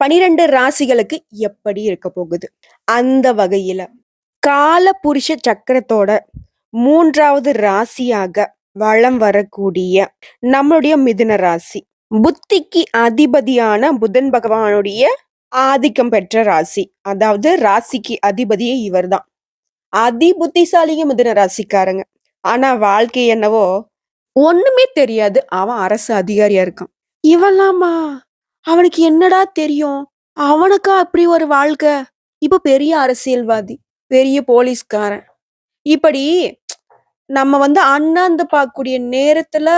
12 ராசிகளுக்கு எப்படி இருக்க போகுது? அந்த வகையில கால புருஷ சக்கரத்தோட மூன்றாவது ராசியாக வலம் வரக்கூடிய நம்மளுடைய மிதுன ராசி. புத்திக்கு அதிபதியான புதன் பகவானுடைய ஆதிக்கம் பெற்ற ராசி. அதாவது ராசிக்கு அதிபதியே இவர்தான். அதி புத்திசாலிங்க மிதுன ராசிக்காரங்க. ஆனா வாழ்க்கை என்னவோ ஒண்ணுமே தெரியாது. அவன் அரசு அதிகாரியா இருக்கான். இவன்லாமா? அவனுக்கு என்னடா தெரியும்? அவனுக்கா அப்படி ஒரு வாழ்க்கை? இப்ப பெரிய அரசியல்வாதி. பெரிய போலீஸ்காரன். இப்படி நம்ம வந்து அண்ணாந்து பார்க்கக்கூடிய நேரத்துல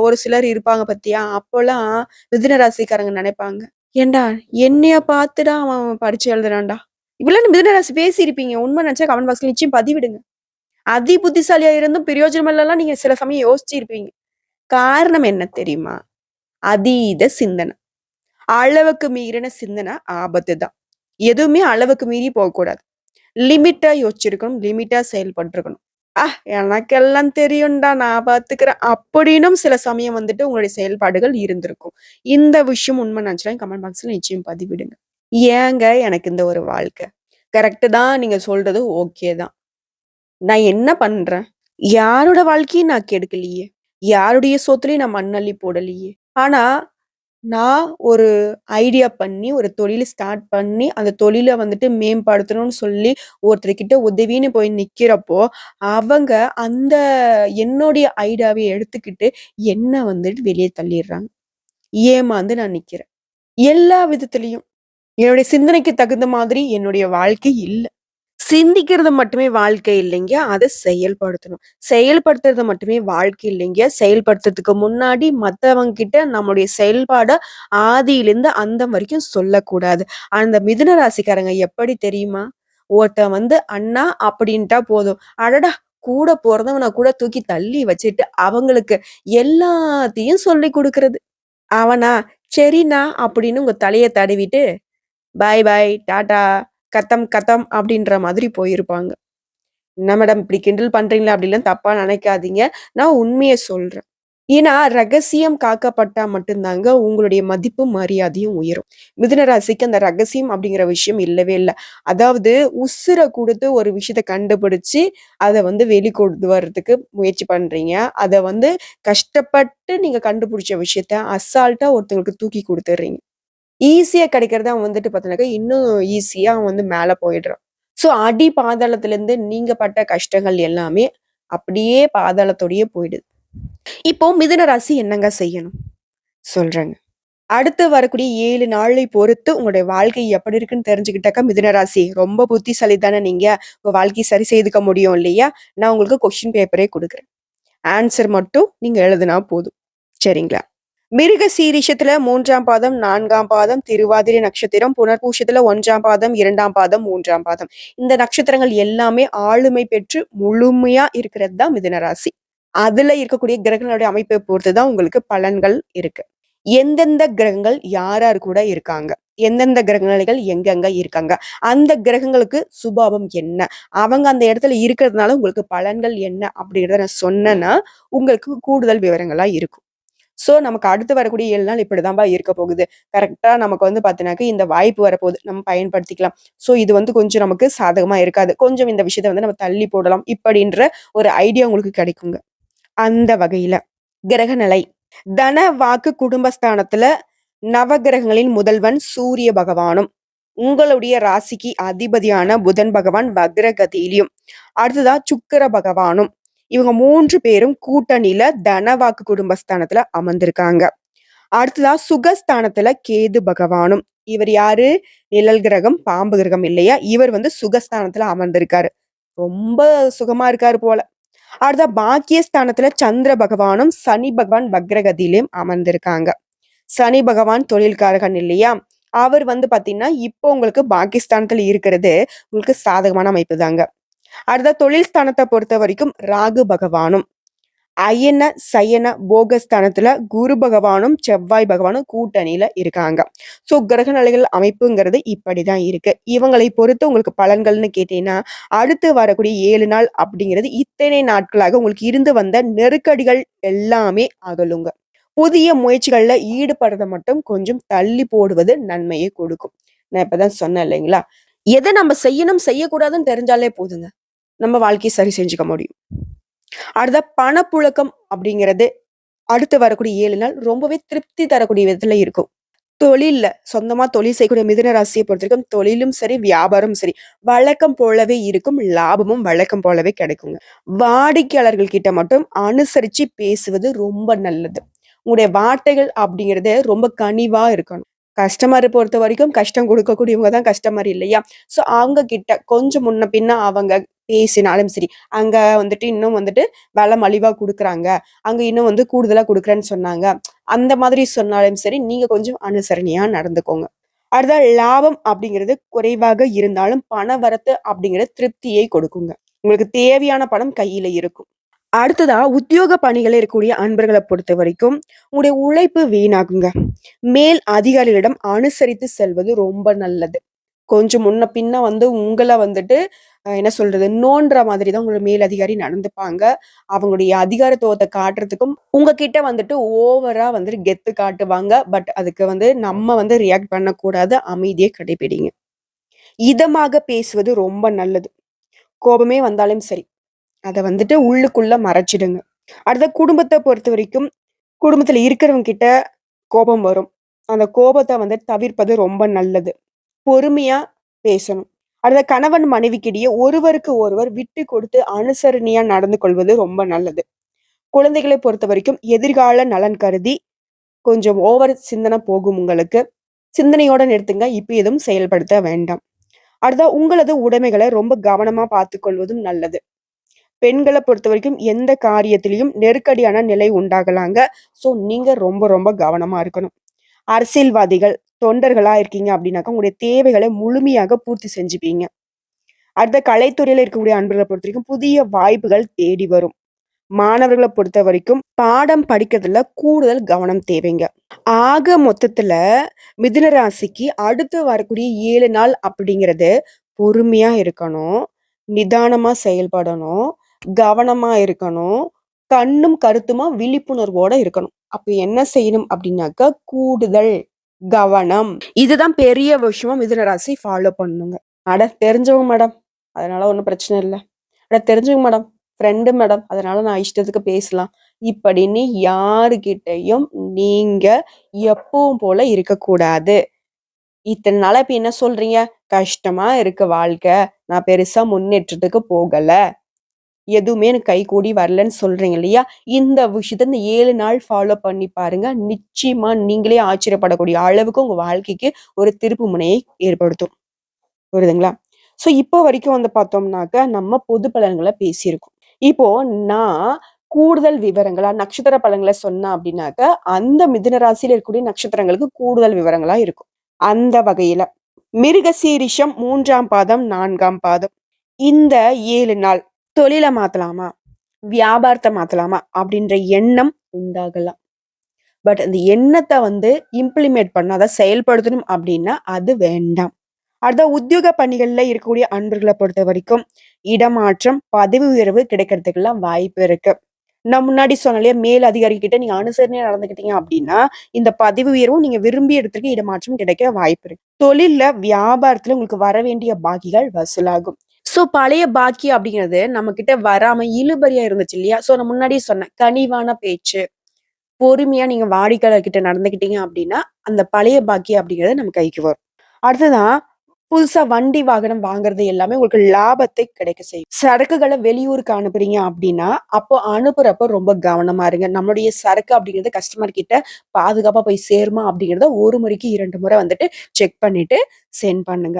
ஒரு சிலர் இருப்பாங்க பாத்தியா? அப்போலாம் மிதுன ராசிக்காரங்க நினைப்பாங்க. ஏன்டா என்னைய பார்த்துடா அவன் பரீட்சை எழுதுறான்டா. இப்படிலாம் மிதுன ராசி பேசியிருப்பீங்க. உண்மை நினைச்சா கமெண்ட் பாக்ஸ்ல நிச்சயம் பதிவிடுங்க. அதி புத்திசாலியா இருந்தும் பிரயோஜனம் இல்லைலாம் நீங்க சில சமயம் யோசிச்சிருப்பீங்க. காரணம் என்ன தெரியுமா? அதீத சிந்தனை. அளவுக்கு மீறின சிந்தனை ஆபத்து தான். எதுவுமே அளவுக்கு மீறி போகக்கூடாது. லிமிட்டா யோசிச்சிருக்கணும். லிமிட்டா செயல்பட்டுருக்கணும். ஆஹ் எனக்கெல்லாம் தெரியும்டா. நான் பார்த்துக்கிறேன்." அப்படின்னும் சில சமயம் வந்துட்டு உங்களுடைய செயல்பாடுகள் இருந்திருக்கும். இந்த விஷயம் உண்மை நினச்சாலும் கமெண்ட் பாக்ஸ்ல நிச்சயம் பதிவிடுங்க. ஏங்க எனக்கு இந்த ஒரு வாழ்க்கை? கரெக்ட்டு தான் நீங்க சொல்றது ஓகே தான். நான் என்ன பண்றேன்? யாரோட வாழ்க்கையும் நான் கெடுக்கலையே! யாருடைய சொத்துலையும் நான் மண்ணள்ளி போடலையே! ஆனா, நான் ஒரு ஐடியா பண்ணி, ஒரு தொழில் ஸ்டார்ட் பண்ணி, அந்த தொழில வந்துட்டு மேம்படுத்தணும்னு சொல்லி ஒருத்தர்கிட்ட உதவின்னு போய் நிக்கிறப்போ, அவங்க அந்த என்னுடைய ஐடியாவை எடுத்துக்கிட்டு என்ன வந்துட்டு வெளிய தள்ளிர்றாங்க. ஏமாந்து நான் நிக்கிறேன். எல்லா விதத்திலயும். என்னுடைய சிந்தனைக்கு தகுந்த மாதிரி என்னுடைய வாழ்க்கை இல்ல. சிந்திக்கிறது மட்டுமே வாழ்க்கை இல்லைங்க. அதை செயல்படுத்தணும். செயல்படுத்துறது மட்டுமே வாழ்க்கை இல்லைங்க. செயல்படுத்துறதுக்கு முன்னாடி மற்றவங்க கிட்ட நம்முடைய செயல்பாடை ஆதியிலிருந்து அந்த வரைக்கும் சொல்லக்கூடாது. அந்த மிதுன ராசிக்காரங்க எப்படி தெரியுமா? ஒருத்தன் வந்து அண்ணா அப்படின்ட்டா போதும். அடடா! கூட பிறந்தவனை கூட தூக்கி தள்ளி வச்சுட்டு, அவங்களுக்கு எல்லாத்தையும் சொல்லி கொடுக்கறது அவனா, சரிண்ணா அப்படின்னு உங்க தலையை தடவிட்டு, பாய் பாய், டாட்டா கத்தம் கத்தம் அப்படின்ற மாதிரி போயிருப்பாங்க. என்ன மேடம் இப்படி கிண்டல் பண்றீங்களா? அப்படிலாம் தப்பா நினைக்காதீங்க. நான் உண்மையை சொல்றேன். ஏன்னா, ரகசியம் காக்கப்பட்டா மட்டும்தாங்க உங்களுடைய மதிப்பு மரியாதையும் உயரும். மிதுன ராசிக்கு அந்த ரகசியம் அப்படிங்கிற விஷயம் இல்லவே இல்லை அதாவது உசுரை கொடுத்து ஒரு விஷயத்த கண்டுபிடிச்சு, அதை வந்து வெளிக்கொண்டு வர்றதுக்கு முயற்சி பண்றீங்க. அதை வந்து கஷ்டப்பட்டு நீங்க கண்டுபிடிச்ச விஷயத்த அசால்ட்டா ஒருத்தவங்களுக்கு தூக்கி கொடுத்துட்றீங்க ஈஸியாக கிடைக்கிறத அவன் வந்துட்டு பார்த்தீங்கன்னாக்கா, இன்னும் ஈஸியாக அவன் வந்து மேலே போயிடுறான். ஸோ அடி பாதாளத்திலேருந்து நீங்கள் பட்ட கஷ்டங்கள் எல்லாமே அப்படியே பாதாளத்தோடயே போயிடுது. இப்போ மிதுன ராசி என்னங்க செய்யணும்? சொல்றேங்க. அடுத்து வரக்கூடிய ஏழு நாளை பொறுத்து உங்களுடைய வாழ்க்கை எப்படி இருக்குன்னு தெரிஞ்சுக்கிட்டாக்கா, மிதுன ராசி ரொம்ப புத்திசாலி தானே நீங்க. உங்க வாழ்க்கையை சரி செய்துக்க முடியும் இல்லையா? நான் உங்களுக்கு கொஸ்டின் பேப்பரே கொடுக்குறேன் ஆன்சர் மட்டும் நீங்க எழுதுனா போதும். சரிங்களா? மிருக சீரிஷத்துல மூன்றாம் பாதம், நான்காம் பாதம், திருவாதிரை நட்சத்திரம், புனர்பூஷத்துல ஒன்றாம் பாதம், இரண்டாம் பாதம், மூன்றாம் பாதம். இந்த நட்சத்திரங்கள் எல்லாமே ஆளுமை பெற்று முழுமையா இருக்கிறது தான் மிதனராசி அதுல இருக்கக்கூடிய கிரகங்களுடைய அமைப்பை பொறுத்து தான் உங்களுக்கு பலன்கள் இருக்கு. எந்தெந்த கிரகங்கள் யாரார் கூட இருக்காங்க? எந்தெந்த கிரகநிலைகள் எங்கெங்க இருக்காங்க? அந்த கிரகங்களுக்கு சுபாவம் என்ன? அவங்க அந்த இடத்துல இருக்கிறதுனால உங்களுக்கு பலன்கள் என்ன? அப்படிங்கிறத நான் சொன்னேன்னா, உங்களுக்கு கூடுதல் விவரங்களா இருக்கும். ஸோ நமக்கு அடுத்து வரக்கூடிய ஏழு நாள் இப்படிதான்பா இருக்க போகுது. கரெக்டாக நமக்கு வந்து பார்த்தீங்கன்னாக்க இந்த வாய்ப்பு வரப்போகுது. நம்ம பயன்படுத்திக்கலாம். ஸோ இது வந்து கொஞ்சம் நமக்கு சாதகமாக இருக்காது. கொஞ்சம் இந்த விஷயத்தை வந்து நம்ம தள்ளி போடலாம். இப்படின்ற ஒரு ஐடியா உங்களுக்கு கிடைக்குங்க. அந்த வகையில் கிரகநிலை. தன, வாக்கு, குடும்பஸ்தானத்துல நவகிரகங்களின் முதல்வன் சூரிய பகவானும், உங்களுடைய ராசிக்கு அதிபதியான புதன் பகவான் வக்ரகதியிலும், அடுத்ததா சுக்கிர பகவானும், இவங்க மூன்று பேரும் கூட்டணியில தனவாக்கு குடும்பஸ்தானத்துல அமர்ந்திருக்காங்க. அடுத்ததா சுகஸ்தானத்துல கேது பகவானும். இவர் யாரு? நிழல் கிரகம், பாம்பு கிரகம் இல்லையா? இவர் வந்து சுகஸ்தானத்துல அமர்ந்திருக்காரு. ரொம்ப சுகமா இருக்காரு போல. அடுத்த பாக்கியஸ்தானத்துல சந்திர பகவானும், சனி பகவான் வக்ரகதியிலும் அமர்ந்திருக்காங்க. சனி பகவான் தொழில்காரகன் இல்லையா? அவர் வந்து பாத்தீங்கன்னா இப்போ உங்களுக்கு பாகிஸ்தானத்துல இருக்கிறது உங்களுக்கு சாதகமான அமைப்பு தாங்க. அடுத்த தொழில் ஸ்தானத்தை பொறுத்த வரைக்கும் ராகு பகவானும், அயன, சயன, போகஸ்தானத்துல குரு பகவானும், செவ்வாய் பகவானும் கூட்டணியில இருக்காங்க. ஸோ கிரக நிலைகள் அமைப்புங்கிறது இப்படிதான் இருக்கு. இவங்களை பொறுத்து உங்களுக்கு பலன்கள்னு கேட்டீங்கன்னா, அடுத்து வரக்கூடிய ஏழு நாள் அப்படிங்கிறது இத்தனை நாட்களாக உங்களுக்கு இருந்து வந்த நெருக்கடிகள் எல்லாமே அகலுங்க. புதிய முயற்சிகள்ல ஈடுபடுறதை மட்டும் கொஞ்சம் தள்ளி போடுவது நன்மையை கொடுக்கும். நான் இப்பதான் சொன்னேன் இல்லைங்களா? எதை நம்ம செய்யணும், செய்யக்கூடாதுன்னு தெரிஞ்சாலே போதுங்க. நம்ம வாழ்க்கையை சரி செஞ்சுக்க முடியும். அடுத்த பணப்புழக்கம் அப்படிங்கிறது அடுத்து வரக்கூடிய ஏழு நாள் ரொம்பவே திருப்தி தரக்கூடிய விதத்துல இருக்கும். தொழில்ல சொந்தமா தொழில் செய்யக்கூடிய மிதுன ராசியை பொறுத்தவரைக்கும் தொழிலும் சரி, வியாபாரமும் சரி, வழக்கம் போலவே இருக்கும். லாபமும் வழக்கம் போலவே கிடைக்குங்க. வாடிக்கையாளர்கள் கிட்ட மட்டும் அனுசரிச்சு பேசுவது ரொம்ப நல்லது. உங்களுடைய வார்த்தைகள் அப்படிங்கிறது ரொம்ப கனிவா இருக்கணும். கஸ்டமரை பொறுத்த வரைக்கும் கஷ்டம் கொடுக்கக்கூடியவங்க தான் கஸ்டமர் இல்லையா? ஸோ அவங்க கிட்ட கொஞ்சம் முன்ன பின்ன அவங்க பேசினாலும் சரி, அங்க வந்துட்டு இன்னும் வந்துட்டு விலை மலிவா கொடுக்குறாங்க அங்க இன்னும் வந்து கூடுதலா கொடுக்குறேன்னு சொன்னாங்க. அந்த மாதிரி சொன்னாலும் சரி, நீங்க கொஞ்சம் அனுசரணையா நடந்துக்கோங்க. அடுத்த லாபம் அப்படிங்கிறது குறைவாக இருந்தாலும் பண வரத்து அப்படிங்கிறது திருப்தியை கொடுக்குங்க. உங்களுக்கு தேவையான பணம் கையில இருக்கும். அடுத்ததா உத்தியோக பணிகள்ல இருக்கக்கூடிய அன்பர்களை பொறுத்த வரைக்கும் உங்களுடைய உழைப்பு வீணாகுங்க. மேல் அதிகாரிகளிடம் அனுசரித்து செல்வது ரொம்ப நல்லது. கொஞ்சம் முன்ன பின்ன வந்து உங்களை வந்துட்டு என்ன சொல்றது? நோன்ற மாதிரி தான் உங்களோட மேல் அதிகாரி நடந்துப்பாங்க. அவங்களுடைய அதிகாரத்துவத்தை காட்டுறதுக்கும் உங்ககிட்ட வந்துட்டு ஓவரா வந்துட்டு கெத்து காட்டுவாங்க. பட் அதுக்கு வந்து நம்ம வந்து ரியாக்ட் பண்ணக்கூடாது. அமைதியை கடைப்பிடிங்க. இதமாக பேசுவது ரொம்ப நல்லது. கோபமே வந்தாலும் சரி, அதை வந்துட்டு உள்ளுக்குள்ள மறைச்சிடுங்க. அடுத்த குடும்பத்தை பொறுத்த வரைக்கும் குடும்பத்துல இருக்கிறவங்க கிட்ட கோபம் வரும். அந்த கோபத்தை வந்து தவிர்ப்பது ரொம்ப நல்லது. பொறுமையா பேசணும். அடுத்த கணவன் மனைவிக்கிடையே ஒருவருக்கு ஒருவர் விட்டு கொடுத்து அனுசரணையா நடந்து கொள்வது ரொம்ப நல்லது. குழந்தைகளை பொறுத்த வரைக்கும் எதிர்கால நலன் கருதி கொஞ்சம் ஓவர் சிந்தனை போகும் உங்களுக்கு. சிந்தனையோட நிறுத்துங்க. இப்போ எதுவும் செயல்படுத்த வேண்டாம். அடுத்ததா உங்களது உடைமைகளை ரொம்ப கவனமா பார்த்துக்கொள்வதும் நல்லது. பெண்களை பொறுத்த வரைக்கும் எந்த காரியத்திலையும் நெருக்கடியான நிலை உண்டாகலாங்க. ஸோ நீங்க ரொம்ப ரொம்ப கவனமா இருக்கணும். அரசியல்வாதிகள், தொண்டர்களா இருக்கீங்க அப்படின்னாக்கா, உங்களுடைய தேவைகளை முழுமையாக பூர்த்தி செஞ்சுப்பீங்க. அடுத்த கலைத்துறையில இருக்கக்கூடிய அன்புகளை பொறுத்த வரைக்கும் புதிய வாய்ப்புகள் தேடி வரும். மாணவர்களை பொறுத்த வரைக்கும் பாடம் படிக்கிறதுல கூடுதல் கவனம் தேவைங்க. ஆக மொத்தத்துல மிதுன ராசிக்கு அடுத்து வரக்கூடிய ஏழு நாள் அப்படிங்கிறது பொறுமையா இருக்கணும். நிதானமா செயல்படணும். கவனமா இருக்கணும். கண்ணும் கருத்துமா விழிப்புணர்வோட இருக்கணும். அப்ப என்ன செய்யணும் அப்படின்னாக்கா, கூடுதல் கவனம். இதுதான் பெரிய விஷயம் மிதுன ராசி ஃபாலோ பண்ணுங்க அட தெரிஞ்சவங்க மேடம். அதனால ஒன்றும் பிரச்சனை இல்லை அட தெரிஞ்சவங்க மேடம். Friend madam. அதனால நான் இஷ்டத்துக்கு பேசலாம். இப்படின்னு யாருக்கிட்டையும் நீங்க எப்பவும் போல இருக்கக்கூடாது. இத்தனை நாளா இப்ப என்ன சொல்றீங்க? கஷ்டமா இருக்கு வாழ்க்கை. நான் பெருசா முன்னேற்றத்துக்கு போகல. எதுவுமே எனக்கு கைகூடி வரலன்னு சொல்றீங்க இல்லையா? இந்த விஷயத்த இந்த ஏழு நாள் ஃபாலோ பண்ணி பாருங்க. நிச்சயமா நீங்களே ஆச்சரியப்படக்கூடிய அளவுக்கு உங்க வாழ்க்கைக்கு ஒரு திருப்பு முனையை ஏற்படுத்தும். புரியுதுங்களா? ஸோ இப்போ வரைக்கும் வந்து பார்த்தோம்னாக்க, நம்ம பொது பலன்களை பேசியிருக்கோம். இப்போ நான் கூடுதல் விவரங்களா நட்சத்திர பலன்களை சொன்னேன் அப்படின்னாக்க, அந்த மிதுன ராசியில் இருக்கக்கூடிய நட்சத்திரங்களுக்கு கூடுதல் விவரங்களா இருக்கும். அந்த வகையில மிருகசீரிஷம் மூன்றாம் பாதம், நான்காம் பாதம். இந்த ஏழு நாள் தொழிலை மாத்தலாமா? வியாபாரத்தை மாத்தலாமா? அப்படின்ற எண்ணம் உண்டாகலாம். பட் அந்த எண்ணத்தை வந்து இம்ப்ளிமெண்ட் பண்ண அதை செயல்படுத்தணும் அப்படின்னா, அது வேண்டாம். அடுத்த உத்தியோக பணிகளில் இருக்கக்கூடிய அன்புகளை பொறுத்த வரைக்கும் இடமாற்றம், பதவி உயர்வு கிடைக்கிறதுக்கெல்லாம் வாய்ப்பு இருக்கு. நான் முன்னாடி சொன்னாலே மேல் அதிகாரி கிட்ட நீங்க அனுசரணையா நடந்துக்கிட்டீங்க அப்படின்னா இந்த பதவி உயர்வும் நீங்க விரும்பி இடத்துக்கு இடமாற்றம் கிடைக்க வாய்ப்பு இருக்கு தொழில்ல வியாபாரத்துல உங்களுக்கு வர வேண்டிய பாக்கிகள் வசூலாகும் ஸோ பழைய பாக்கி அப்படிங்கிறது நம்ம கிட்ட வராம இழுபறியா இருந்துச்சு இல்லையா? ஸோ நான் முன்னாடியே சொன்னேன் கனிவான பேச்சு. பொறுமையா நீங்க வாடிக்கையாளர் கிட்ட நடந்துக்கிட்டீங்க அப்படின்னா அந்த பழைய பாக்கி அப்படிங்கிறது நம்ம கைக்கு வரும். அடுத்ததான் புதுசா வண்டி வாகனம் வாங்குறது எல்லாமே உங்களுக்கு லாபத்தை கிடைக்க செய்யும். சரக்குகளை வெளியூருக்கு அனுப்புறீங்க அப்படின்னா அப்போ அனுப்புறப்ப ரொம்ப கவனமா இருங்க. நம்மளுடைய சரக்கு அப்படிங்கிறது கஸ்டமர் கிட்ட பாதுகாப்பா போய் சேருமா அப்படிங்கிறத ஒரு முறைக்கு இரண்டு முறை வந்துட்டு செக் பண்ணிட்டு சென்ட் பண்ணுங்க.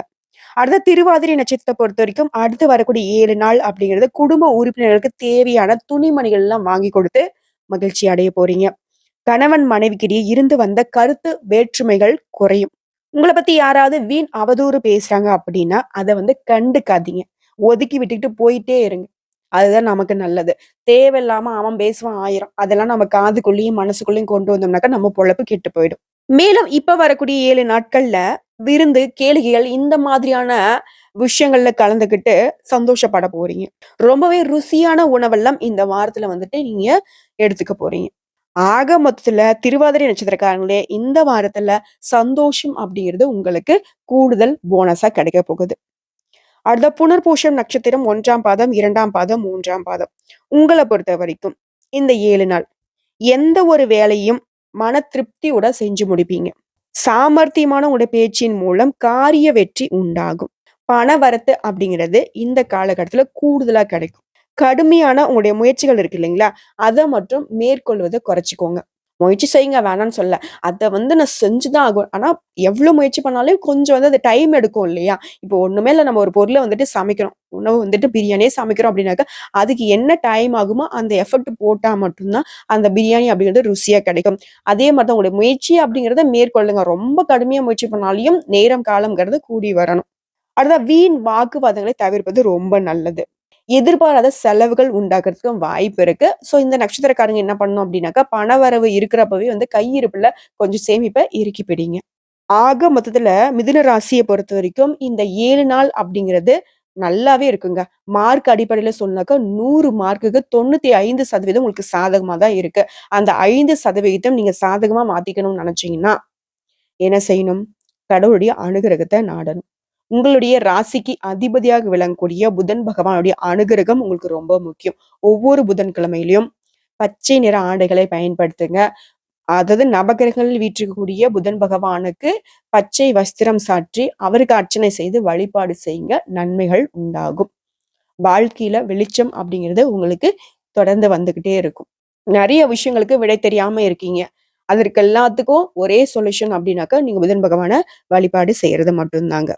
அடுத்த திருவாதிரை நட்சத்திரத்தை பொறுத்த வரைக்கும் அடுத்து வரக்கூடிய ஏழு நாள் அப்படிங்கிறது குடும்ப உறுப்பினர்களுக்கு தேவையான துணிமணிகள் எல்லாம் வாங்கி கொடுத்து மகிழ்ச்சி அடைய போறீங்க. கணவன் மனைவிக்கிடையே இருந்து வந்த கருத்து வேற்றுமைகள் குறையும். உங்களை பத்தி யாராவது வீண் அவதூறு பேசுறாங்க அப்படின்னா அதை வந்து கண்டுக்காதீங்க. ஒதுக்கி விட்டுக்கிட்டு போயிட்டே இருங்க. அதுதான் நமக்கு நல்லது. தேவையில்லாம அவன் பேசுவான் ஆயிரம். அதெல்லாம் நம்ம காதுக்குள்ளேயும் மனசுக்குள்ளேயும் கொண்டு வந்தோம்னாக்கா நம்ம பொழப்பு கெட்டு போயிடும். மேலும் இப்ப வரக்கூடிய ஏழு நாட்கள்ல விருந்து கேளிகைகள் இந்த மாதிரியான விஷயங்கள்ல கலந்துக்கிட்டு சந்தோஷப்பட போறீங்க. ரொம்பவே ருசியான உணவெல்லாம் இந்த வாரத்துல வந்துட்டு நீங்க எடுத்துக்க போறீங்க. ஆக மொத்தத்துல திருவாதிரை நட்சத்திரக்காரங்களே இந்த வாரத்துல சந்தோஷம் அப்படிங்கிறது உங்களுக்கு கூடுதல் போனஸா கிடைக்க போகுது. அடுத்த புனர்பூஷம் நட்சத்திரம் ஒன்றாம் பாதம் இரண்டாம் பாதம் மூன்றாம் பாதம். உங்களை பொறுத்த வரைக்கும் இந்த ஏழு நாள் எந்த ஒரு வேலையும் மன திருப்தியோட செஞ்சு முடிப்பீங்க. சாமர்த்தியமான உடைய பேச்சின் மூலம் காரிய வெற்றி உண்டாகும். பண வரத்து அப்படிங்கிறது இந்த காலகட்டத்துல கூடுதலா கிடைக்கும். கடுமையான உங்களுடைய முயற்சிகள் இருக்கு இல்லைங்களா? அதை மட்டும் மேற்கொள்வதை குறைச்சிக்கோங்க. முயற்சி செய்யுங்க வேணாம்னு சொல்ல. அதை வந்து நான் செஞ்சுதான் ஆகும் ஆனா எவ்வளவு முயற்சி பண்ணாலும் கொஞ்சம் வந்து அது டைம் எடுக்கும் இல்லையா? இப்போ ஒண்ணுமே இல்லை நம்ம ஒரு பொருளை வந்துட்டு சமைக்கிறோம். உணவு வந்துட்டு பிரியாணியே சமைக்கிறோம் அப்படின்னாக்கா அதுக்கு என்ன டைம் ஆகுமோ அந்த எஃபெக்ட் போட்டால் மட்டும்தான் அந்த பிரியாணி அப்படிங்கிறது ருசியாக கிடைக்கும். அதே மாதிரி தான் உங்களுடைய முயற்சி அப்படிங்கிறத மேற்கொள்ளுங்க. ரொம்ப கடுமையாக முயற்சி பண்ணாலையும் நேரம் காலம்ங்கிறது கூடி வரணும். அடுத்த வீண் வாக்குவாதங்களை தவிர்ப்பது ரொம்ப நல்லது. எதிர்பாராத செலவுகள் உண்டாக்குறதுக்கும் வாய்ப்பு இருக்கு. ஸோ இந்த நட்சத்திரக்காரங்க என்ன பண்ணணும் அப்படின்னாக்கா பணவரவு இருக்கிறப்பவே வந்து கையிருப்புல கொஞ்சம் சேமிப்பை இறுக்கி பிடிங்க ஆக மொத்தத்துல மிதுன ராசியை பொறுத்த வரைக்கும் இந்த ஏழு நாள் அப்படிங்கிறது நல்லாவே இருக்குங்க. மார்க் அடிப்படையில சொன்னாக்கா நூறு மார்க்குக்கு தொண்ணூத்தி ஐந்து சதவீதம் உங்களுக்கு சாதகமா தான் இருக்கு. அந்த ஐந்து சதவீதம் நீங்க சாதகமா மாத்திக்கணும்னு நினைச்சீங்கன்னா என்ன செய்யணும்? கடவுளுடைய அனுகிரகத்தை நாடணும். உங்களுடைய ராசிக்கு அதிபதியாக விளங்கக்கூடிய புதன் பகவானுடைய அனுகிரகம் உங்களுக்கு ரொம்ப முக்கியம். ஒவ்வொரு புதன்கிழமையிலையும் பச்சை நிற ஆடைகளை பயன்படுத்துங்க. அதாவது நவகிரகங்களில் வீற்றிருக்கக்கூடிய புதன் பகவானுக்கு பச்சை வஸ்திரம் சாற்றி அவருக்கு அர்ச்சனை செய்து வழிபாடு செய்யுங்க. நன்மைகள் உண்டாகும். வாழ்க்கையில வெளிச்சம் அப்படிங்கிறது உங்களுக்கு தொடர்ந்து வந்துகிட்டே இருக்கும். நிறைய விஷயங்களுக்கு விடை தெரியாம இருக்கீங்க. அதற்கு எல்லாத்துக்கும் ஒரே சொல்யூஷன் அப்படின்னாக்கா நீங்க புதன் பகவான வழிபாடு செய்யறது மட்டும்தாங்க.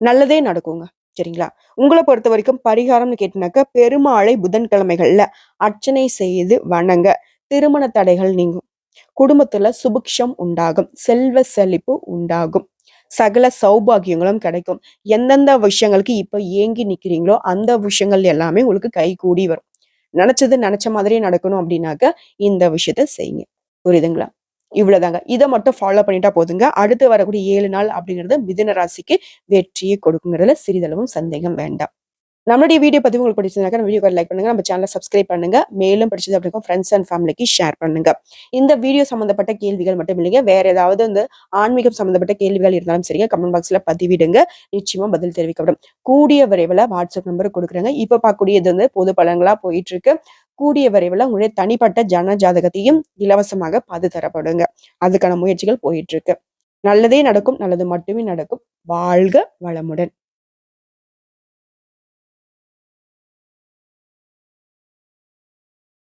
நல்லதே நடக்குங்க. சரிங்களா? உங்களை பொறுத்த வரைக்கும் பரிகாரம்னு கேட்டினாக்க பெருமாளை புதன்கிழமைகள்ல அர்ச்சனை செய்து வணங்க. திருமண தடைகள் நீங்கும். குடும்பத்துல சுபிக்ஷம் உண்டாகும். செல்வ செழிப்பு உண்டாகும். சகல சௌபாகியங்களும் கிடைக்கும். எந்தெந்த விஷயங்களுக்கு இப்ப ஏங்கி நிக்கிறீங்களோ அந்த விஷயங்கள் எல்லாமே உங்களுக்கு கை கூடி வரும். நினைச்சது நினைச்ச மாதிரியே நடக்கணும் அப்படின்னாக்க இந்த விஷயத்த செய்யுங்க. புரியுதுங்களா? இவ்வளவுதாங்க. இதை மட்டும் ஃபாலோ பண்ணிட்டா போதுங்க. அடுத்து வரக்கூடிய ஏழு நாள் அப்படிங்கிறது மிதுன ராசிக்கு வெற்றியை கொடுக்குங்கிறதுல சிறிதளவும் சந்தேகம் வேண்டாம். நம்மளுடைய வீடியோ பத்தி உங்களுக்கு பிடிச்சிருந்தாக்க நம்ம வீடியோ லைக் பண்ணுங்க. நம்ம சேனலை சப்ஸ்கிரைப் பண்ணுங்க. மேலும் பிடிச்சது அப்படிங்க ஃப்ரெண்ட்ஸ் அண்ட் ஃபேமிலிக்கு ஷேர் பண்ணுங்க. இந்த வீடியோ சம்பந்தப்பட்ட கேள்விகள் மட்டும் இல்லைங்க. வேற ஏதாவது வந்து ஆன்மீகம் சம்பந்தப்பட்ட கேள்விகள் இருந்தாலும் சரிங்க. கமெண்ட் பாக்ஸ்ல பதிவிடுங்க. நிச்சயமா பதில் தெரிவிக்கப்படும். கூடிய விரைவில் வாட்ஸ்அப் நம்பர் கொடுக்குறாங்க. இப்போ பார்க்கக்கூடியது வந்து பொது பலன்களா போயிட்டு இருக்கு. கூடிய விரைவில் உங்களுடைய தனிப்பட்ட ஜன ஜாதகத்தையும் இலவசமாக பாது தரப்படுங்க அதுக்கான முயற்சிகள் போயிட்டு இருக்கு. நல்லதே நடக்கும் நல்லது மட்டுமே நடக்கும். வாழ்க வளமுடன்.